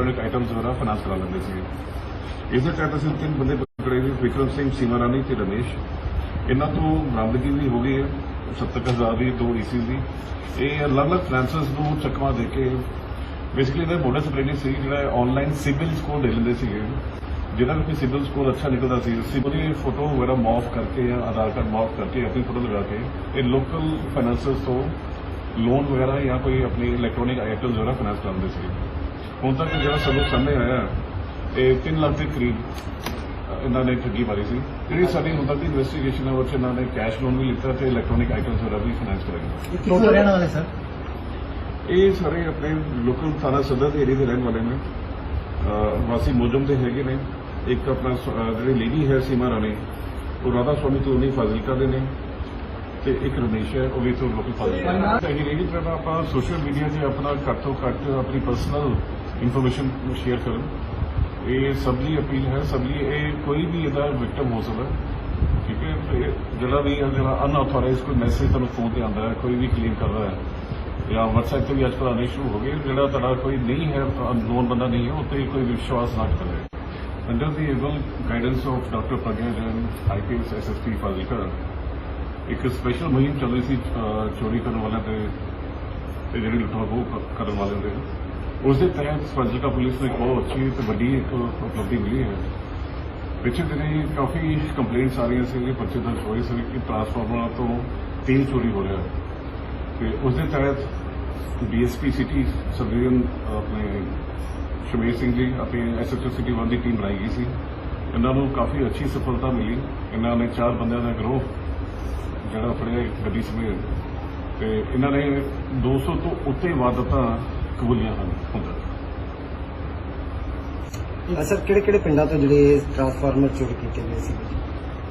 Electronic items ਵਗੈਰਾ finance ਕਰਾ ਲੈਂਦੇ ਸੀ ਇਸ ਦੇ ਤਹਿਤ ਅਸੀਂ ਤਿੰਨ ਬੰਦੇ ਪਕੜੇ ਵੀ ਵਿਕਰਮ ਸਿੰਘ, ਸੀਮਾ ਰਾਣੀ ਤੇ ਰਮੇਸ਼। ਇਹਨਾਂ ਤੋਂ ਬਰਾਮਦਗੀ ਵੀ ਹੋ ਗਈ ਹੈ 70000 ਦੀ, ਦੋ ਈਸੀ ਦੀ। ਇਹ ਅਲੱਗ-ਅਲੱਗ ਫਾਈਨਾਂਸਰਸ ਨੂੰ ਚੱਕਵਾ ਦੇ ਕੇ ਬੇਸਿਕਲੀ ਇਹਦਾ ਮੋਡਸ ਆਪਰੇਟਿੰਗ ਸੀ, ਜਿਹੜਾ ਆਨਲਾਈਨ ਸਿਬਿਲ ਸਕੋਰ ਦੇ ਲੈਂਦੇ ਸੀਗੇ। ਜਿਹਨਾਂ ਦਾ ਕੋਈ ਸਿਵਲ ਸਕੋਰ ਅੱਛਾ ਨਿਕਲਦਾ ਸੀ ਸਿਵਲ ਦੀ ਫੋਟੋ ਵਗੈਰਾ ਮਾਫ਼ ਕਰਕੇ ਜਾਂ ਆਧਾਰ ਕਾਰਡ ਮਾਫ਼ ਕਰਕੇ ਆਪਣੀ ਫੋਟੋ ਲਗਾ ਕੇ ਇਹ ਲੋਕਲ ਫਾਈਨਾਂਸਰਸ ਤੋਂ ਲੋਨ ਵਗੈਰਾ ਜਾਂ ਕੋਈ ਆਪਣੀ ਇਲੈਕਟ੍ਰੋਨਿਕ ਆਈਟਮਸ ਵਗੈਰਾ ਫਾਈਨਾਂਸ ਕਰਾਉਂਦੇ ਸੀ ਹੁਣ ਤੱਕ ਜਿਹੜਾ ਸਬੂਤ ਸਾਹਮਣੇ ਆਇਆ ਇਹ 3 ਲੱਖ ਦੇ ਕਰੀਬ ਇਹਨਾਂ ਨੇ ਠੱਗੀ ਮਾਰੀ ਸੀ। ਜਿਹੜੀ ਸਾਡੀ ਹੁਣ ਤੱਕ ਦੀ ਇਨਵੈਸਟੀਗੇਸ਼ਨ ਹੈ ਉਹ 'ਚ ਇਹਨਾਂ ਨੇ ਕੈਸ਼ ਲੋਨ ਵੀ ਲਿੱਤਾ ਤੇ ਇਲੈਕਟ੍ਰੋਨਿਕ ਆਈਟਮਸ ਵਗੈਰਾ ਵੀ ਫਾਈਨਾਂਸ ਕਰਾਏ। ਕਿੱਥੋਂ ਰਹਿਣ ਵਾਲੇ ਸਰ? ਇਹ ਸਾਰੇ ਆਪਣੇ ਲੋਕਲ ਥਾਣਾ ਸਦਰ ਦੇ ਏਰੀਆ ਦੇ ਰਹਿਣ ਵਾਲੇ ਨੇ। ਵਾਸੀ ਮੋਜਮ ਦੇ ਹੈਗੇ ਨੇ। ਇੱਕ ਆਪਣਾ ਜਿਹੜੀ ਲੇਡੀ ਹੈ ਸੀਮਾ ਰਾਣੀ ਉਹ ਰਾਧਾ ਸਵਾਮੀ ਤੋਂ ਨਹੀਂ ਫਾਜ਼ਿਲਕਾ ਦੇ ਨੇ ਤੇ ਇੱਕ ਰਮੇਸ਼ ਹੈ ਉਹ ਵੀ ਤੋਂ ਲੋਕਲ ਫਾਜ਼ਿਲਕਾ ਦੇ ਇਹ ਲੇਡੀ ਜਿਹੜਾ ਆਪਾਂ ਸੋਸ਼ਲ ਮੀਡੀਆ 'ਤੇ ਆਪਣਾ ਘੱਟ ਤੋਂ ਘੱਟ ਆਪਣੀ ਪਰਸਨਲ ਇਨਫੋਰਮੇਸ਼ਨ ਸ਼ੇਅਰ ਕਰਨ ਇਹ ਸਭ ਲਈ ਅਪੀਲ ਹੈ ਸਭ ਲਈ ਇਹ ਕੋਈ ਵੀ ਇਹਦਾ ਵਿਕਟਮ ਹੋ ਸਕਦਾ ਠੀਕ ਹੈ? ਤੇ ਜਿਹੜਾ ਵੀ ਜਿਹੜਾ ਅਨਆਥੋਰਾਈਜ਼ਡ ਕੋਈ ਮੈਸੇਜ ਤੁਹਾਨੂੰ ਫੋਨ ਤੇ ਆਉਂਦਾ ਹੈ, ਕੋਈ ਵੀ ਕਲੀਮ ਕਰਦਾ ਹੈ, ਜਾਂ WhatsApp ਤੇ ਵੀ ਅੱਜ ਕੱਲ੍ਹ ਆਉਣੇ ਸ਼ੁਰੂ ਹੋ ਗਏ, ਜਿਹੜਾ ਤੁਹਾਡਾ ਕੋਈ ਨਹੀਂ ਹੈ ਅਨਨੋਨ ਬੰਦਾ ਨਹੀਂ ਹੈ, ਉੱਤੇ ਕੋਈ ਵਿਸ਼ਵਾਸ ਨਾ ਕਰੇ। Under the able guidance of doctor Pragya Jain IPS SSP Fazilka ਇੱਕ ਸਪੈਸ਼ਲ ਮੁਹਿੰਮ ਚੱਲ ਰਹੀ ਸੀ ਚੋਰੀ ਕਰਨ ਵਾਲਿਆਂ ਤੇ ਤੇ ਜਿਹੜੀ ਲੁੱਟਾਂ ਖੋਹ ਕਰਨ ਵਾਲਿਆਂ ਦੇ ਉਸ ਦੇ ਤਹਿਤ ਫਾਜ਼ਿਲਕਾ ਪੁਲਿਸ ਨੂੰ ਇੱਕ ਬਹੁਤ ਅੱਛੀ ਤੇ ਵੱਡੀ ਇੱਕ ਉਪਲਬਧੀ ਮਿਲੀ ਹੈ। ਪਿੱਛੇ ਦਿਨੀ ਕਾਫੀ ਕੰਪਲੇਂਟਸ ਆ ਰਹੀਆਂ ਸੀ ਪਰਚੇ ਦਰਜ ਹੋਏ ਸੀ ਕਿ ਟਰਾਂਸਫਾਰਮਰਾਂ ਤੋਂ ਤੇਲ ਚੋਰੀ ਹੋ ਰਿਹਾ। ਤੇ ਉਸ ਦੇ ਤਹਿਤ ਡੀਐਸਪੀ ਸਿਟੀ ਸਰਵੇਨ ਆਪਣੇ ਸ਼ਮੀਰ ਸਿੰਘ ਜੀ ਅਤੇ ਐਸਐਚਓ ਸਿਟੀ ਵਨ ਦੀ ਟੀਮ ਬਣਾਈ ਗਈ ਸੀ। ਇਹਨਾਂ ਨੂੰ ਕਾਫੀ ਅੱਛੀ ਸਫਲਤਾ ਮਿਲੀ। ਇਹਨਾਂ ਨੇ ਚਾਰ ਬੰਦਿਆਂ ਦਾ ਗਰੋਹ ਜਿਹੜਾ ਫੜਿਆ ਗੱਡੀ ਸਮੇਤ। ਤੇ ਇਹਨਾਂ ਨੇ 200 ਤੋਂ ਉੱਤੇ ਵਾਰਦਾਤਾਂ ਕਬੂਲੀਆਂ ਹਨ ਤੱਕ। ਸਰ ਕਿਹੜੇ ਕਿਹੜੇ ਪਿੰਡਾਂ ਤੋਂ ਜਿਹੜੇ ਟਰਾਂਸਫਾਰਮਰ ਚੋਰੀ ਕੀਤੇ ਗਏ ਸੀ?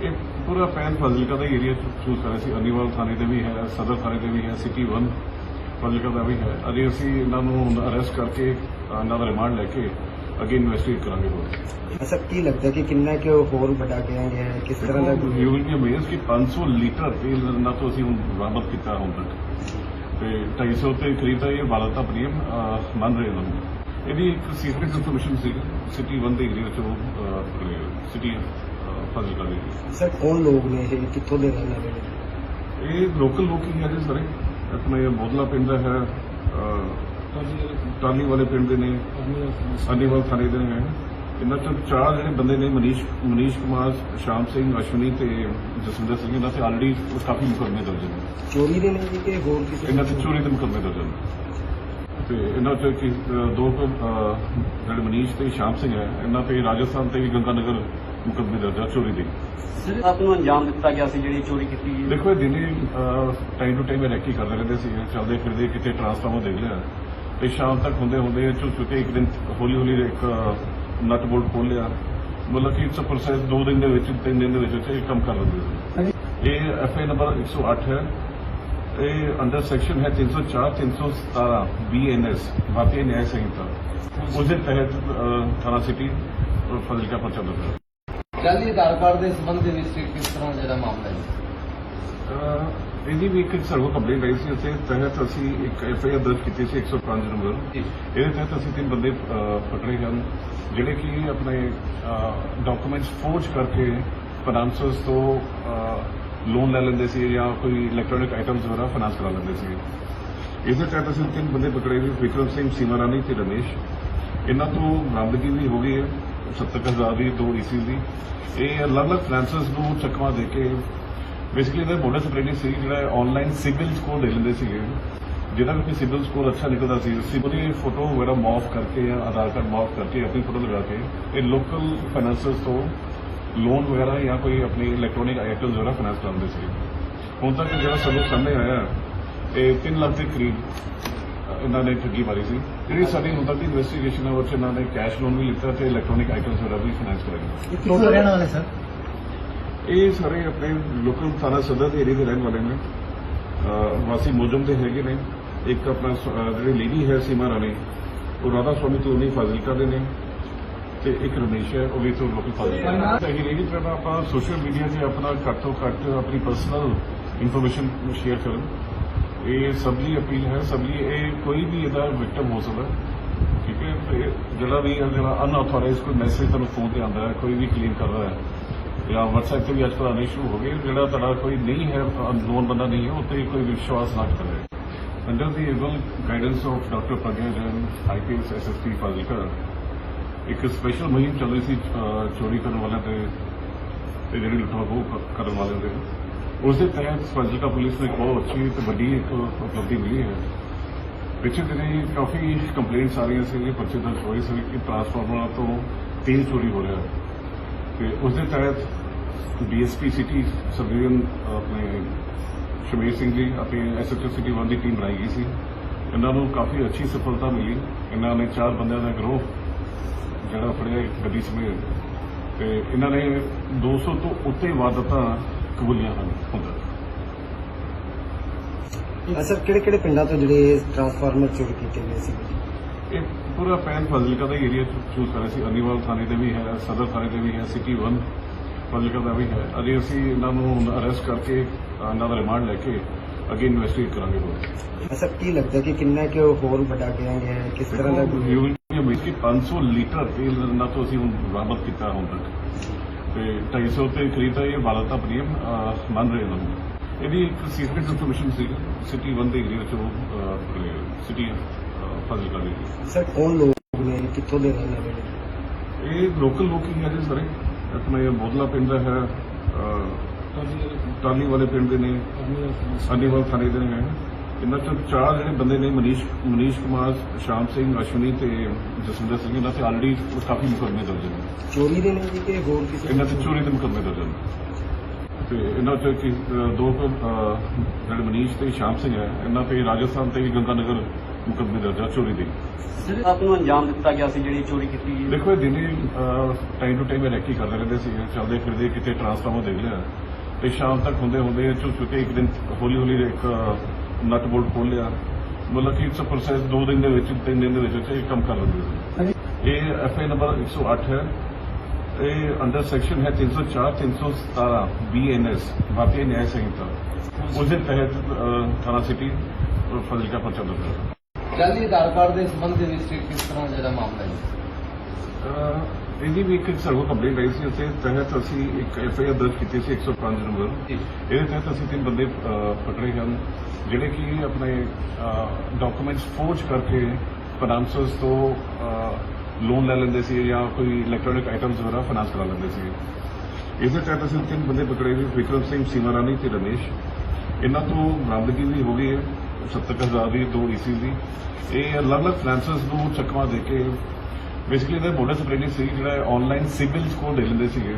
ਇਹ ਪੂਰਾ ਪੈਨ ਫਾਜ਼ਿਲਕਾ ਦਾ ਏਰੀਆ ਚੂਜ਼ ਕਰਿਆ ਸੀ। ਅਨੀਵਾਲ ਥਾਣੇ ਦੇ ਵੀ ਹੈ ਸਦਰ ਥਾਣੇ ਦੇ ਵੀ ਹੈ ਸਿਟੀ 1 ਫਾਜ਼ਿਲਕਾ ਦਾ ਵੀ ਹੈ। ਅਜੇ ਅਸੀਂ ਇਹਨਾਂ ਨੂੰ ਅਰੈਸਟ ਕਰਕੇ ਇਹਨਾਂ ਦਾ ਰਿਮਾਂਡ ਲੈ ਕੇ ਅੱਗੇ ਇਨਵੈਸਟੀਗੇਟ ਕਰਾਂਗੇ ਹੋਰ। ਸਰ ਕੀ ਲੱਗਦਾ ਕਿ ਕਿੰਨਾ ਕਿ ਹੋਰ ਵੱਡਾ ਗਿਆ ਹੈ? ਕਿਸ ਤਰ੍ਹਾਂ ਦਾ ਯੂ ਵਿਲ ਬੀ ਕਿ 500 ਲੀਟਰ ਤੇਲ ਇਹਨਾਂ ਤੋਂ ਅਸੀਂ ਹੁਣ ਬਰਾਮਦ ਕੀਤਾ ਹੁਣ ਤੱਕ। ਤੇ 250 ਤੇ ਕਰੀਬ ਦਾ ਇਹ ਵਾਰਦਾਤ ਆਪਣੀ ਅ, ਮੰਨ ਰਹੇ ਇਹਨਾਂ ਨੂੰ ਇਹਦੀ ਇੱਕ ਸੀਕ੍ਰੀਟ ਇਨਫੋਰਮੇਸ਼ਨ ਸੀ ਸਿਟੀ 1 ਦੇ ਏਰੀਆ ਚ ਉਹ ਸਿਟੀ ਫਾਜ਼ਿਲਕਾ ਦੇ area 'ਚ। ਸਰ ਕੌਣ ਲੋਕ ਨੇ ਇਹ? ਕਿੱਥੋਂ ਦੇ ਰਹਿਣ ਵਾਲੇ ਨੇ? ਇਹ ਲੋਕਲ ਲੋਕ ਹੀ ਹੈ ਸਾਰੇ। ਆਪਣੇ ਬੋਦਲਾ ਪਿੰਡ ਦਾ ਹੈ ਟਾਲੀ ਵਾਲੇ ਪਿੰਡ। ਦੇ ਨੇ। ਅਨੀਵਾਲ ਥਾਣੇ ਦੇ ਨੇ। ਇਹਨਾਂ ਚੋਂ ਚਾਰ ਜਿਹੜੇ ਬੰਦੇ ਨੇ ਮਨੀਸ਼ ਮਨੀਸ਼ ਕੁਮਾਰ ਸ਼ਾਮ ਸਿੰਘ ਅਸ਼ਵਨੀ ਤੇ ਜਸਵਿੰਦਰ ਸਿੰਘ ਇਹਨਾਂ ਤੇ ਆਲਰੇਡੀ ਕਾਫੀ ਮੁਕੱਦਮੇ ਦਰਜ ਨੇ। ਚੋਰੀ ਦੇ ਨੇ ਜੀ ਕਿ ਹੋਰ ਕਿਸੇ ਇਹਨਾਂ ਤੇ ਚੋਰੀ ਦੇ ਮੁਕੱਦਮੇ ਦਰਜ ਨੇ। ਤੇ ਇਹਨਾਂ ਚੋਂ ਕਿ ਦੋ ਕੁ, ਅਹ, ਜਿਹੜੇ ਮਨੀਸ਼ ਤੇ ਸ਼ਾਮ ਸਿੰਘ ਹੈ ਇਹਨਾਂ ਤੇ ਰਾਜਸਥਾਨ ਤੇ ਵੀ ਗੰਗਾਨਗਰ ਮੁਕੱਦਮੇ ਦਰਜ ਆ ਚੋਰੀ ਦੇ। ਆਪ ਨੂੰ ਅੰਜਾਮ ਦਿੱਤਾ ਗਿਆ ਸੀ ਜਿਹੜੀ ਚੋਰੀ ਕੀਤੀ ਗਈ ਦੇਖੋ ਇਹ ਦਿਨੇ ਟਾਈਮ ਟੂ ਟਾਈਮ ਰੈਕੀ ਕਰਦੇ ਰਹਿੰਦੇ ਸੀ ਚੱਲਦੇ ਫਿਰਦੇ ਕਿਤੇ ਟਰਾਂਸਫਾਰਮਰ ਦੇਖ ਲਿਆ ਤੇ ਸ਼ਾਮ ਤੱਕ ਹੁੰਦੇ ਹੁੰਦੇ ਝੁੱਕ ਕੇ ਇੱਕ ਦਿਨ ਹੌਲੀ ਹੌਲੀ ਇੱਕ ਨਟ ਬੋਲਟ ਖੋਲ ਲਿਆ ਮਤਲਬ ਕਿ ਇਟਸ ਪ੍ਰੋਸੈਸ ਦੋ ਦਿਨ ਦੇ ਵਿੱਚ ਤਿੰਨ ਦਿਨ ਦੇ ਵਿੱਚ ਇਹ ਕੰਮ ਕਰ ਲੈਂਦੇ ਸੀ ਇਹ ਐਫ ਆਈ ਨੰਬਰ 108 ਹੈ। ਇਹ ਅੰਡਰ ਸੈਕਸ਼ਨ ਹੈ 304 317 ਬੀਐਨਐਸ ਭਾਰਤੀ ਨਿਆਂ ਸੰਹਿਤਾ। ਉਸ ਦੇ ਤਹਿਤ ਥਾਣਾ ਸਿਟੀ ਫਜ਼ਿਲਕਾ ਪਰਚਾ ਦਰਜ ਹੈ। ਕੱਲ੍ਹ ਦੀ ਆਧਾਰ ਕਾਰਡ ਦੇ ਸੰਬੰਧ ਦੇ ਵਿੱਚ ਕਿਸ ਤਰ੍ਹਾਂ ਜਿਹੜਾ ਮਾਮਲਾ ਹੈ? ਇਹਦੀ ਵੀ ਇੱਕ ਸਰਵ ਕੰਪਲੇਂਟ ਆਈ ਸੀ ਉਸੇ ਤਹਿਤ ਅਸੀਂ ਇੱਕ ਐਫ ਆਈ ਆਰ ਦਰਜ ਕੀਤੀ ਸੀ 105 ਨੰਬਰ ਇਹਦੇ ਤਹਿਤ ਅਸੀਂ ਤਿੰਨ ਬੰਦੇ ਪਕੜੇ ਹਨ ਜਿਹੜੇ ਕਿ ਆਪਣੇ ਡਾਕੂਮੈਂਟਸ ਫੋਰਜ ਕਰਕੇ ਫਾਈਨਾਂਸਰਸ ਤੋਂ ਲੋਨ ਲੈ ਲੈਂਦੇ ਸੀ ਜਾਂ ਕੋਈ ਇਲੈਕਟ੍ਰੋਨਿਕ ਆਈਟਮਸ ਵਗੈਰਾ ਫਾਈਨਾਂਸ ਕਰਾ ਲੈਂਦੇ ਸੀ। ਇਸ ਤਹਿਤ ਅਸੀਂ ਤਿੰਨ ਬੰਦੇ ਪਕੜੇ ਵੀ ਵਿਕਰਮ ਸਿੰਘ ਸੀਮਾ ਰਾਣੀ ਤੇ ਰਮੇਸ਼। ਇਹਨਾਂ ਤੋਂ ਬਰਾਮਦਗੀ ਵੀ ਹੋ ਗਈ ਹੈ 70000 ਦੀ ਦੋ ਈਸੀ ਦੀ। ਇਹ ਅਲੱਗ-ਅਲੱਗ ਫਾਈਨਾਂਸਰਸ ਨੂੰ ਚੱਕਵਾ ਦੇ ਕੇ ਬੇਸਿਕਲੀ ਇਹਦਾ ਮੋਡਸ ਆਪਰੇਟਿੰਗ ਸੀ, ਜਿਹੜਾ ਆਨਲਾਈਨ ਸਿਬਿਲ ਸਕੋਰ ਦੇ ਲੈਂਦੇ ਸੀਗੇ। ਜਿਹਨਾਂ ਦਾ ਕੋਈ ਸਕੋਰ ਅੱਛਾ ਨਿਕਲਦਾ ਸੀ ਸਿਬਿਲ ਦੀ ਫੋਟੋ ਵਗੈਰਾ ਮੌਫ ਕਰਕੇ ਜਾਂ ਆਧਾਰ ਕਾਰਡ ਮੌਫ ਕਰਕੇ ਆਪਣੀ ਫੋਟੋ ਲਗਾ ਕੇ ਇਹ ਲੋਕਲ ਫਾਈਨਾਂਸਰਸ ਤੋਂ ਲੋਨ ਵਗੈਰਾ ਜਾਂ ਕੋਈ ਆਪਣੀ ਇਲੈਕਟ੍ਰੋਨਿਕ ਆਈਟਮਸ ਵਗੈਰਾ ਫਾਈਨਾਂਸ ਕਰਾਉਂਦੇ ਸੀ। ਹੁਣ ਤੱਕ ਜਿਹੜਾ ਸਬੂਤ ਸਾਹਮਣੇ ਆਇਆ, ਇਹ 3 ਲੱਖ ਦੇ ਕਰੀਬ ਇਹਨਾਂ ਨੇ ਠੱਗੀ ਮਾਰੀ ਸੀ। ਜਿਹੜੀ ਸਾਡੀ ਹੁਣ ਤੱਕ ਦੀ ਇਨਵੈਸਟੀਗੇਸ਼ਨ ਹੈ ਉਹ 'ਚ ਇਹਨਾਂ ਨੇ ਕੈਸ਼ ਲੋਨ ਵੀ ਲਿੱਤਾ ਤੇ ਇਲੈਕਟ੍ਰੋਨਿਕ ਆਈਟਮਸ ਵਗੈਰਾ ਵੀ ਫਾਈਨਾਂਸ ਕਰਾਏ ਕਿੱਥੋਂ ਰਹਿਣ ਵਾਲੇ, ਸਰ? ਇਹ ਸਾਰੇ ਆਪਣੇ ਲੋਕਲ ਥਾਣਾ ਸਦਰ ਦੇ ਏਰੀਆ ਦੇ ਰਹਿਣ ਵਾਲੇ ਨੇ। ਵਾਸੀ ਮੋਜਮ ਦੇ ਹੈਗੇ ਨੇ। ਇੱਕ ਆਪਣਾ ਸ- ਜਿਹੜੀ ਲੇਡੀ ਹੈ ਸੀਮਾ ਰਾਣੀ, ਉਹ ਰਾਧਾ ਸਵਾਮੀ ਤੋਂ ਨਹੀਂ ਫਾਜ਼ਿਲਕਾ ਦੇ ਨੇ ਤੇ ਇੱਕ ਰਮੇਸ਼ ਹੈ, ਉਹ ਵੀ ਤੋਂ ਲੋਕਲ ਫਾਜ਼ਿਲਕਾ ਦੇ ਇਹ ਲੇਡੀ ਜਿਹੜਾ ਆਪਾਂ ਸੋਸ਼ਲ ਮੀਡੀਆ 'ਤੇ ਆਪਣਾ ਘੱਟ ਤੋਂ ਘੱਟ ਆਪਣੀ ਪਰਸਨਲ ਇਨਫੋਰਮੇਸ਼ਨ ਸ਼ੇਅਰ ਕਰਨ। ਇਹ ਸਭ ਲਈ ਅਪੀਲ ਹੈ। ਸਭ ਲਈ ਇਹ ਕੋਈ ਵੀ ਇਹਦਾ ਵਿਕਟਮ ਹੋ ਸਕਦਾ। ਠੀਕ ਹੈ ਜਿਹੜਾ ਵੀ ਹੈ ਜਿਹੜਾ ਅਨਆਥੋਰਾਈਜ਼ਡ ਕੋਈ ਮੈਸੇਜ ਤੁਹਾਨੂੰ ਫੋਨ ਤੇ ਆਉਂਦਾ ਹੈ, ਕੋਈ ਵੀ ਕਲੀਨ ਕਰਦਾ ਹੈ ਜਾਂ WhatsApp ਤੇ ਵੀ ਅੱਜ ਕੱਲ੍ਹ ਆਉਣੇ ਸ਼ੁਰੂ ਹੋ ਗਏ ਜਿਹੜਾ ਤੁਹਾਡਾ ਕੋਈ ਨਹੀਂ ਹੈ ਅਨਨੋਨ ਬੰਦਾ ਨਹੀਂ ਹੈ ਉੱਤੇ ਕੋਈ ਵਿਸ਼ਵਾਸ ਨਾ ਕਰੇ under the able guidance of doctor Pragya Jain IPS SSP Fazilka ਇੱਕ ਸਪੈਸ਼ਲ ਮੁਹਿੰਮ ਚੱਲ ਰਹੀ ਸੀ ਅਹ, ਚੋਰੀ ਕਰਨ ਵਾਲਿਆਂ ਤੇ ਤੇ ਜਿਹੜੀ ਲੁੱਟਾਂ ਖੋਹ ਕਰਨ ਵਾਲਿਆਂ ਦੇ ਉਸ ਦੇ ਤਹਿਤ ਫਾਜ਼ਿਲਕਾ ਪੁਲਿਸ ਨੂੰ ਇੱਕ ਬਹੁਤ ਅੱਛੀ ਤੇ ਵੱਡੀ ਇੱਕ ਉਪਲਬਧੀ ਮਿਲੀ ਹੈ ਪਿੱਛੇ ਦਿਨੀ ਕਾਫੀ ਕੰਪਲੇਂਟਸ ਆ ਰਹੀਆਂ ਸੀ ਪਰਚੇ ਦਰਜ ਹੋਏ ਸੀ ਕਿ ਟਰਾਂਸਫਾਰਮਰਾਂ ਤੋਂ ਤੇਲ ਚੋਰੀ ਹੋ ਰਿਹਾ ਤੇ ਉਸ ਦੇ ਤਹਿਤ ਡੀਐਸਪੀ ਸਿਟੀ ਸਰਵੇਨ ਆਪਣੇ ਸ਼ਮੀਰ ਸਿੰਘ ਜੀ ਅਤੇ ਐਸਐਚਓ ਸਿਟੀ 1 ਦੀ ਟੀਮ ਬਣਾਈ ਗਈ ਸੀ ਇਹਨਾਂ ਨੂੰ ਕਾਫੀ ਅੱਛੀ ਸਫਲਤਾ ਮਿਲੀ ਇਹਨਾਂ ਨੇ ਚਾਰ ਬੰਦਿਆਂ ਦਾ ਗਰੋਹ ਜਿਹੜਾ ਫੜਿਆ ਇੱਕ ਗੱਡੀ ਸਮੇਤ ਤੇ ਇਹਨਾਂ ਨੇ 200 ਤੋਂ ਉੱਤੇ ਵਾਰਦਾਤਾਂ ਕਬੂਲੀਆਂ ਹਨ ਹੁਣ ਤੱਕ ਸਰ ਕਿਹੜੇ ਕਿਹੜੇ ਪਿੰਡਾਂ ਤੋਂ ਜਿਹੜੇ ਟਰਾਂਸਫਾਰਮਰ ਚੋਰੀ ਕੀਤੇ ਗਏ ਸੀ ਇਹ ਪੂਰਾ ਪੈਨ ਫਾਜ਼ਿਲਕਾ ਦਾ ਏਰੀਆ ਚੂਜ਼ ਕਰਿਆ ਸੀ ਅਨੀਵਾਲ ਥਾਣੇ ਦੇ ਵੀ ਹੈ ਸਦਰ ਥਾਣੇ ਦੇ ਵੀ ਹੈ ਸਿਟੀ 1 ਫਾਜ਼ਿਲਕਾ ਦਾ ਵੀ ਹੈ। ਅਜੇ ਅਸੀਂ ਇਹਨਾਂ ਨੂੰ ਅਰੈਸਟ ਕਰਕੇ ਇਹਨਾਂ ਦਾ ਰਿਮਾਂਡ ਲੈ ਕੇ ਅੱਗੇ ਇਨਵੈਸਟੀਗੇਟ ਕਰਾਂਗੇ ਹੋਰ। ਸਰ ਕੀ ਲੱਗਦਾ ਕਿ ਕਿੰਨਾ ਕਿ ਉਹ ਹੋਰ ਵੱਡਾ ਹੈ? ਕਿਸ ਤਰ੍ਹਾਂ ਦਾ ਕੋਈ- ਯੂ ਵਿਲ ਬੀ ਕਿ 500 ਲੀਟਰ ਤੇਲ ਇਹਨਾਂ ਤੋਂ ਅਸੀਂ ਹੁਣ ਬਰਾਮਦ ਕੀਤਾ ਹੁਣ ਤੱਕ। ਤੇ 250 ਤੇ ਕਰੀਬ ਤਾਂ ਇਹ ਵਾਲਤਾ ਪ੍ਰੀਮ ਮੰਨ ਰਹੇ ਹਨ ਇਹਦੀ ਇੱਕ ਸੀਕ੍ਰੀਟ ਇਨਫੋਰਮੇਸ਼ਨ ਸੀ ਸਿਟੀ 1 ਦੇ ਏਰੀਆ ਚੋਂ ਸਿਟੀ ਫਾਜ਼ਿਲਕਾ ਦੇ। ਸਰ ਕੌਣ ਲੋਕ ਨੇ? ਕਿੱਥੋਂ ਦੇ ਰਹਿਣ ਵਾਲੇ ਇਹ ਲੋਕਲ ਲੋਕ ਹੀ ਹੈ ਜੀ ਸਾਰੇ। ਆਪਣੇ ਬੋਦਲਾ ਪਿੰਡ ਦਾ ਹੈ ਟਾਲੀ ਵਾਲੇ ਪਿੰਡ ਦੇ ਨੇ ਅਨੀਵਾਲ ਥਾਣੇ ਦੇ ਨੇ। ਇਹਨਾਂ ਚੋਂ ਚਾਰ ਜਿਹੜੇ ਬੰਦੇ ਨੇ ਮਨੀਸ਼ ਮਨੀਸ਼ ਕੁਮਾਰ ਸ਼ਾਮ ਸਿੰਘ ਅਸ਼ਵਨੀ ਤੇ ਜਸਵਿੰਦਰ ਸਿੰਘ ਇਹਨਾਂ ਤੇ ਆਲਰੇਡੀ ਕਾਫੀ ਮੁਕੱਦਮੇ ਦਰਜ ਨੇ। ਚੋਰੀ ਦੇ ਨੇ ਜੀ ਕਿ ਹੋਰ ਕਿਸੇ ਇਹਨਾਂ ਤੇ ਚੋਰੀ ਦੇ ਮੁਕੱਦਮੇ ਦਰਜ ਨੇ। ਤੇ ਇਹਨਾਂ ਚੋਂ ਕਿ ਦੋ ਜਿਹੜੇ ਮਨੀਸ਼ ਤੇ ਸ਼ਾਮ ਸਿੰਘ ਹੈ ਇਹਨਾਂ ਤੇ ਰਾਜਸਥਾਨ ਤੇ ਵੀ ਗੰਗਾਨਗਰ ਮੁਕੱਦਮੇ ਦਰਜ ਆ ਚੋਰੀ ਦੇ। ਸਰ ਆਪ ਨੂੰ ਅੰਜਾਮ ਦਿੱਤਾ ਗਿਆ ਸੀ ਜਿਹੜੀ ਚੋਰੀ ਕੀਤੀ ਗਈ? ਦੇਖੋ ਇਹ ਦਿਨੇ ਟਾਈਮ ਟੂ ਟਾਈਮ ਰੈਕੀ ਕਰਦੇ ਰਹਿੰਦੇ ਸੀ ਚੱਲਦੇ ਫਿਰਦੇ ਕਿਤੇ ਟਰਾਂਸਫਾਰਮਰ ਦੇਖ ਲਿਆ ਤੇ ਸ਼ਾਮ ਤੱਕ ਹੁੰਦੇ ਹੁੰਦੇ ਝੁਕ ਕੇ ਇੱਕ ਦਿਨ ਹੌਲੀ ਹੌਲੀ ਇੱਕ ਨਟ ਬੋਲਟ ਖੋਲ ਲਿਆ। ਮਤਲਬ ਕਿ ਇਟਸ ਅ ਪ੍ਰੋਸੈਸ ਦੋ ਦਿਨ ਦੇ ਵਿੱਚ ਤਿੰਨ ਦਿਨ ਦੇ ਵਿੱਚ ਇਹ ਕੰਮ ਕਰ ਲੈਂਦੇ ਸੀ। ਇਹ ਐਫ ਆਈ ਨੰਬਰ 108 ਹੈ। ਇਹ ਅੰਡਰ ਸੈਕਸ਼ਨ ਹੈ 304 317 ਬੀਐਨਐਸ ਭਾਰਤੀ ਨਿਆਂ ਸੰਹਿਤਾ। ਉਸ ਦੇ ਤਹਿਤ ਥਾਣਾ ਸਿਟੀ ਫਜ਼ਿਲਕਾ ਪਰਚਾ ਹੈ ਜਾਲੀ ਆਧਾਰ ਕਾਰਡ ਦੇ ਸੰਬੰਧ ਦੇ ਵਿੱਚ ਕਿਸ ਤਰ੍ਹਾਂ ਜਿਹੜਾ ਮਾਮਲਾ ਹੈ? ਅਹ ਇਹਦੀ ਵੀ ਇੱਕ ਸਰਵ ਕੰਪਲੇਂਟ ਆਈ ਸੀ ਉਸੇ ਤਹਿਤ ਅਸੀਂ ਇੱਕ ਐਫ ਆਈ ਆਰ ਦਰਜ ਕੀਤੀ ਸੀ 105 ਨੰਬਰ ਇਹਦੇ ਤਹਿਤ ਅਸੀਂ ਤਿੰਨ ਬੰਦੇ ਅਹ, ਪਕੜੇ ਹਨ ਜਿਹੜੇ ਕਿ ਆਪਣੇ ਡਾਕੂਮੈਂਟਸ ਫੋਰਜ ਕਰਕੇ ਫਾਈਨਾਂਸਰਸ ਤੋਂ ਲੋਨ ਲੈ ਲੈਂਦੇ ਸੀ ਜਾਂ ਕੋਈ ਇਲੈਕਟ੍ਰੋਨਿਕ ਆਈਟਮਸ ਵਗੈਰਾ ਫਾਈਨਾਂਸ ਕਰਾ ਲੈਂਦੇ ਸੀ। ਇਸੇ ਤਹਿਤ ਅਸੀਂ ਤਿੰਨ ਬੰਦੇ ਪਕੜੇ ਸੀ ਵਿਕਰਮ ਸਿੰਘ ਸੀਮਾ ਰਾਣੀ ਤੇ ਰਮੇਸ਼। ਇਹਨਾਂ ਤੋਂ ਬਰਾਮਦਗੀ ਵੀ ਹੋ ਗਈ ਹੈ। 70000 ਦੀ ਦੋ ਈਸੀ ਦੀ ਇਹ ਅਲੱਗ-ਅਲੱਗ ਫਾਈਨਾਂਸਰਸ ਨੂੰ ਚੱਕਵਾ ਦੇ ਕੇ ਬੇਸਿਕਲੀ ਇਹਦਾ ਮੋਡਸ ਆਪਰੇਟਿੰਗ ਸੀ, ਜਿਹੜਾ ਆਨਲਾਈਨ ਸਿਬਿਲ ਸਕੋਰ ਦੇ ਲੈਂਦੇ ਸੀਗੇ।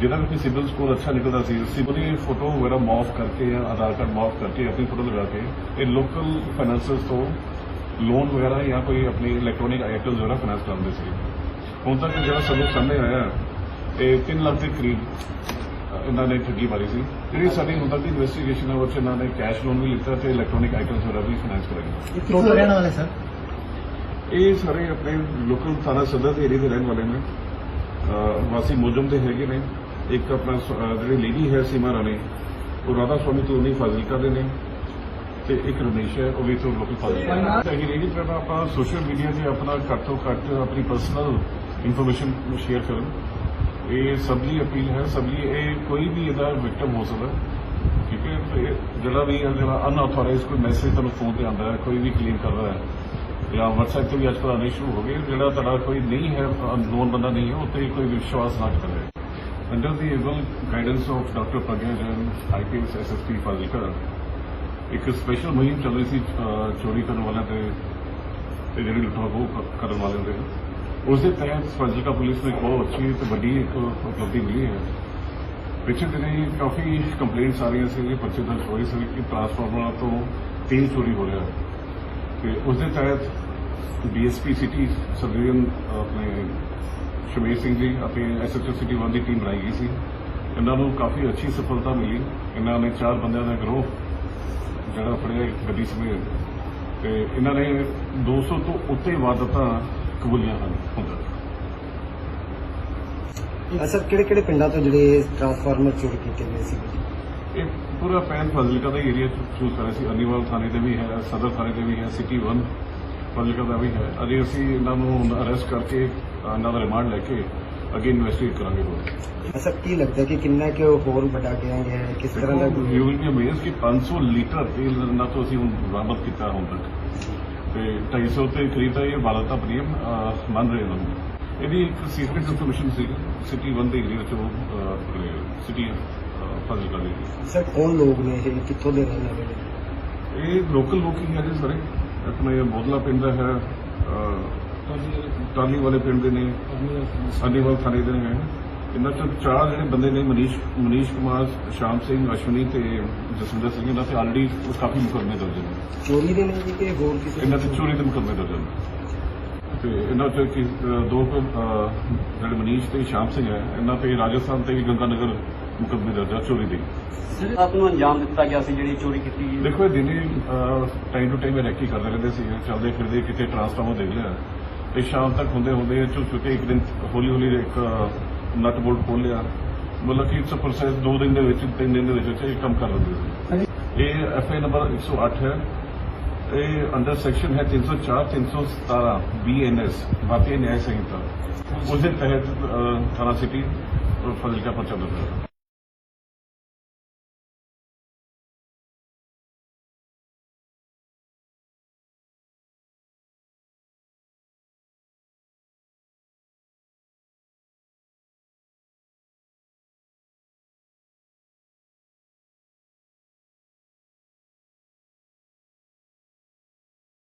ਜਿਹਦਾ ਵੀ ਸਿਵਲ ਸਕੋਰ ਅੱਛਾ ਨਿਕਲਦਾ ਸੀ ਸਿਬਿਲ ਫੋਟੋ ਵਗੈਰਾ ਮਾਫ਼ ਕਰਕੇ ਜਾਂ ਆਧਾਰ ਕਾਰਡ ਮਾਫ਼ ਕਰਕੇ ਆਪਣੀ ਫੋਟੋ ਲਗਾ ਕੇ, ਇਹ ਲੋਕਲ ਫਾਈਨਾਂਸਰਸ ਤੋਂ ਲੋਨ ਵਗੈਰਾ ਜਾਂ ਕੋਈ ਆਪਣੀ ਇਲੈਕਟ੍ਰੋਨਿਕ ਆਈਟਮਸ ਵਗੈਰਾ ਫਾਈਨਾਂਸ ਕਰਦੇ ਸੀ ਹੁਣ ਤੱਕ ਜਿਹੜਾ ਸਭ ਸਾਹਮਣੇ ਆਇਆ, ਇਹ 3 ਲੱਖ ਦੇ ਕਰੀਬ ਇਹਨਾਂ ਨੇ ਠੱਗੀ ਮਾਰੀ ਸੀ। ਜਿਹੜੀ ਸਾਡੀ ਹੁਣ ਤੱਕ ਦੀ ਇਨਵੈਸਟੀਗੇਸ਼ਨ ਹੈ ਉਹ 'ਚ ਇਹਨਾਂ ਨੇ ਕੈਸ਼ ਲੋਨ ਵੀ ਲਿੱਤਾ ਤੇ ਇਲੈਕਟ੍ਰੋਨਿਕ ਆਈਟਮਸ ਵਗੈਰਾ ਵੀ ਫਾਈਨਾਂਸ ਕਰਾਏ ਕਿੱਥੋਂ ਰਹਿਣ ਵਾਲੇ ਸਰ? ਇਹ ਸਾਰੇ ਆਪਣੇ ਲੋਕਲ ਥਾਣਾ ਸਦਰ ਦੇ ਏਰੀਆ ਦੇ ਰਹਿਣ ਵਾਲੇ ਨੇ। ਅਹ ਵਾਸੀ ਮੋਜਮ ਦੇ ਹੈਗੇ ਨੇ। ਇੱਕ ਆਪਣਾ ਸ- ਅਹ ਜਿਹੜੀ ਲੇਡੀ ਹੈ ਸੀਮਾ ਰਾਣੀ ਉਹ ਰਾਧਾ ਸਵਾਮੀ ਕਲੋਨੀ ਫਾਜ਼ਿਲਕਾ ਦੇ ਨੇ ਤੇ ਇੱਕ ਰਮੇਸ਼ ਹੈ ਉਹ ਵੀ ਤੋਂ ਲੋਕਲ ਫਾਜ਼ਿਲਕਾ ਦੇ ਹੈਗੀ ਰਹੀ ਤਰ੍ਹਾਂ ਆਪਾਂ ਸੋਸ਼ਲ ਮੀਡੀਆ ਤੇ ਆਪਣਾ ਘੱਟ ਤੋਂ ਘੱਟ ਆਪਣੀ ਪਰਸਨਲ ਇਨਫੋਰਮੇਸ਼ਨ ਸ਼ੇਅਰ ਕਰਨ। ਇਹ ਸਭ ਲਈ ਅਪੀਲ ਹੈ ਸਭ ਲਈ ਇਹ ਕੋਈ ਵੀ ਇਹਦਾ ਵਿਕਟਮ ਹੋ ਸਕਦਾ। ਠੀਕ ਹੈ, ਤੇ ਜਿਹੜਾ ਵੀ ਜਿਹੜਾ ਅਨਆਥੋਰਾਈਜ਼ਡ ਕੋਈ ਮੈਸੇਜ ਤੁਹਾਨੂੰ ਫੋਨ ਤੇ ਆਉਂਦਾ ਹੈ, ਕੋਈ ਵੀ ਕਲੀਨ ਕਰ ਰਿਹਾ ਹੈ, ਜਾਂ WhatsApp ਤੇ ਵੀ ਅੱਜ ਕੱਲ੍ਹ ਆਉਣੇ ਸ਼ੁਰੂ ਹੋ ਗਏ ਜਿਹੜਾ ਤੁਹਾਡਾ ਕੋਈ ਨਹੀਂ ਹੈ ਅਨਨੋਨ ਬੰਦਾ ਨਹੀਂ ਹੈ, ਉਹ ਤੇ ਕੋਈ ਵਿਸ਼ਵਾਸ ਨਾ ਕਰੇ under the able guidance of doctor Pragya Jain IPS SSP Fazilka ਇੱਕ ਸਪੈਸ਼ਲ ਮੁਹਿੰਮ ਚੱਲ ਰਹੀ ਸੀ ਚੋਰੀ ਕਰਨ ਵਾਲਿਆਂ ਤੇ ਤੇ ਜਿਹੜੀ ਲੁੱਟਾਂ ਖੋਹ ਕਰਨ ਵਾਲੇ ਦੇ ਉਸ ਦੇ ਤਹਿਤ ਫਾਜ਼ਿਲਕਾ ਪੁਲਿਸ ਨੂੰ ਇੱਕ ਬਹੁਤ ਅੱਛੀ ਤੇ ਵੱਡੀ ਇੱਕ ਉਪਲਬਧੀ ਮਿਲੀ ਹੈ। ਪਿੱਛੇ ਦਿਨੀ ਕਾਫੀ ਕੰਪਲੇਂਟਸ ਆ ਰਹੀਆਂ ਸੀ ਪਰਚੇ ਦਰਜ ਹੋਏ ਸੀ ਕਿ ਟਰਾਂਸਫਾਰਮਰਾਂ ਤੋਂ ਤੇਲ ਚੋਰੀ ਹੋ ਰਿਹਾ ਤੇ ਉਸ ਦੇ ਤਹਿਤ ਡੀਐਸਪੀ ਸਿਟੀ ਸਰਵੇਨ ਆਪਣੇ ਸ਼ਮੀਰ ਸਿੰਘ ਜੀ ਅਤੇ ਐਸਐਚਓ ਸਿਟੀ ਵਨ ਦੀ ਟੀਮ ਬਣਾਈ ਗਈ ਸੀ। ਇਹਨਾਂ ਨੂੰ ਕਾਫੀ ਅੱਛੀ ਸਫਲਤਾ ਮਿਲੀ। ਇਹਨਾਂ ਨੇ ਚਾਰ ਬੰਦਿਆਂ ਦਾ ਗਰੋਹ ਜਿਹੜਾ ਫੜਿਆ ਇੱਕ ਗੱਡੀ ਸਮੇਤ। ਤੇ ਇਹਨਾਂ ਨੇ 200 ਤੋਂ ਉੱਤੇ ਵਾਰਦਾਤਾਂ ਕਬੂਲੀਆਂ ਹਨ ਤੱਕ ਸਰ ਕਿਹੜੇ ਕਿਹੜੇ ਪਿੰਡਾਂ ਤੋਂ ਜਿਹੜੇ ਟਰਾਂਸਫਾਰਮਰ ਚੋਰੀ ਕੀਤੇ ਗਏ ਸੀ? ਇਹ ਪੂਰਾ ਪੈਨ ਫਾਜ਼ਿਲਕਾ ਦਾ ਏਰੀਆ ਚੂਜ਼ ਕਰਿਆ ਸੀ। ਅਨੀਵਾਲ ਥਾਣੇ ਦੇ ਵੀ ਹੈ ਸਦਰ ਥਾਣੇ ਦੇ ਵੀ ਹੈ ਸਿਟੀ 1 ਫਾਜ਼ਿਲਕਾ ਦਾ ਵੀ ਹੈ। ਅਜੇ ਅਸੀਂ ਇਹਨਾਂ ਨੂੰ ਅਰੈਸਟ ਕਰਕੇ ਇਹਨਾਂ ਦਾ ਰਿਮਾਂਡ ਲੈ ਕੇ ਅੱਗੇ ਇਨਵੈਸਟੀਗੇਟ ਕਰਾਂਗੇ ਹੋਰ। ਐਸਾ ਕੀ ਲੱਗਦਾ ਕਿ ਕਿੰਨਾ ਕਿ ਹੋਰ ਵੱਡਾ ਗੈਂਗ ਹੈ? ਕਿਸ ਤਰ੍ਹਾਂ ਦਾ ਯੂ ਵਿਲ ਬੀ ਅਮੇਜ਼ਡ ਕਿ 500 ਲੀਟਰ ਤੇਲ ਨਾ ਤੋਂ ਅਸੀਂ ਹੁਣ ਬਰਾਮਦ ਕੀਤਾ ਹੁਣ ਤੱਕ। ਤੇ 250 ਤੇ ਕਰੀਬ ਤਾਂ ਇਹ ਪ੍ਰੀਮ ਅਹ, ਮੰਨ ਰਹੇ ਹਨ। ਇਹਦੀ ਇੱਕ ਸੀਕ੍ਰੀਟ ਇਨਫੋਰਮੇਸ਼ਨ ਸੀ। ਸਿਟੀ 1 ਦੇ ਏਰੀਆ ਚੋਂ ਸਿਟੀ ਫਾਜ਼ਿਲਕਾ ਦੇ ਸਰ ਕੌਣ ਲੋਕ ਨੇ ਇਹ? ਕਿੱਥੋਂ ਦੇ ਰਹਿਣ ਵਾਲੇ ਨੇ? ਇਹ ਲੋਕਲ ਲੋਕ ਹੀ ਹੈ ਜੀ ਸਾਰੇ। ਆਪਣੇ ਬੋਦਲਾ ਪਿੰਡ ਦਾ ਹੈ ਟਾਲੀ ਵਾਲੇ ਪਿੰਡ ਦੇ ਨੇ। ਅਨੀਵਾਲ ਥਾਣੇ ਦੇ ਨੇ। ਇਹਨਾਂ ਚੋਂ ਚਾਰ ਜਿਹੜੇ ਬੰਦੇ ਨੇ ਮਨੀਸ਼ ਮਨੀਸ਼ ਕੁਮਾਰ ਸ਼ਾਮ ਸਿੰਘ ਅਸ਼ਵਨੀ ਤੇ ਜਸਵਿੰਦਰ ਸਿੰਘ ਇਹਨਾਂ ਤੇ ਆਲਰੇਡੀ ਕਾਫੀ ਮੁਕੱਦਮੇ ਦਰਜ ਨੇ। ਚੋਰੀ ਦੇ ਨੇ ਜੀ ਕਿ ਹੋਰ ਕਿਸੇ ਇਹਨਾਂ ਤੇ ਚੋਰੀ ਦੇ ਮੁਕੱਦਮੇ ਦਰਜ ਨੇ। ਤੇ ਇਹਨਾਂ ਚੋਂ ਕਿ ਦੋ ਜਿਹੜੇ ਮਨੀਸ਼ ਤੇ ਸ਼ਾਮ ਸਿੰਘ ਹੈ ਇਹਨਾਂ ਤੇ ਰਾਜਸਥਾਨ ਤੇ ਗੰਗਾਨਗਰ ਮੁਕੱਦਮੇ ਦਰਜ ਹੈ ਚੋਰੀ ਦੇ। ਸਰ ਆਪ ਨੂੰ ਅੰਜਾਮ ਦਿੱਤਾ ਗਿਆ ਸੀ ਜਿਹੜੀ ਚੋਰੀ ਕੀਤੀ ਗਈ ਦੇਖੋ ਇਹ ਦਿਨੇ ਟਾਈਮ ਟੂ ਟਾਈਮ ਰੈਕੀ ਕਰਦੇ ਰਹਿੰਦੇ ਸੀ ਚੱਲਦੇ ਫਿਰਦੇ ਕਿਤੇ ਟਰਾਂਸਫਾਰਮਰ ਦੇਖ ਲਿਆ ਤੇ ਸ਼ਾਮ ਤੱਕ ਹੁੰਦੇ ਹੁੰਦੇ ਚੁੱਕ ਚੁੱਕੇ ਇੱਕ ਦਿਨ ਹੌਲੀ ਹੌਲੀ ਇੱਕ ਨਟ ਬੋਲਟ ਖੋਲ ਲਿਆ ਮਤਲਬ ਕਿ ਇਟਸ ਅ ਪ੍ਰੋਸੈਸ ਦੋ ਦਿਨ ਦੇ ਵਿੱਚ ਤਿੰਨ ਦਿਨ ਦੇ ਵਿੱਚ ਇਹ ਕੰਮ ਕਰ ਲੈਂਦੇ ਸੀ ਇਹ ਐਫ ਆਈ ਨੰਬਰ 108 ਹੈ ਇਹ ਅੰਡਰ ਸੈਕਸ਼ਨ ਹੈ 304 317 ਬੀਐਨਐਸ ਭਾਰਤੀ ਨਿਆਂ ਸੰਹਿਤਾ। ਉਸ ਦੇ ਤਹਿਤ ਥਾਣਾ ਸਿਟੀ ਫਜ਼ਿਲਕਾ ਦਰਜ ਹੈ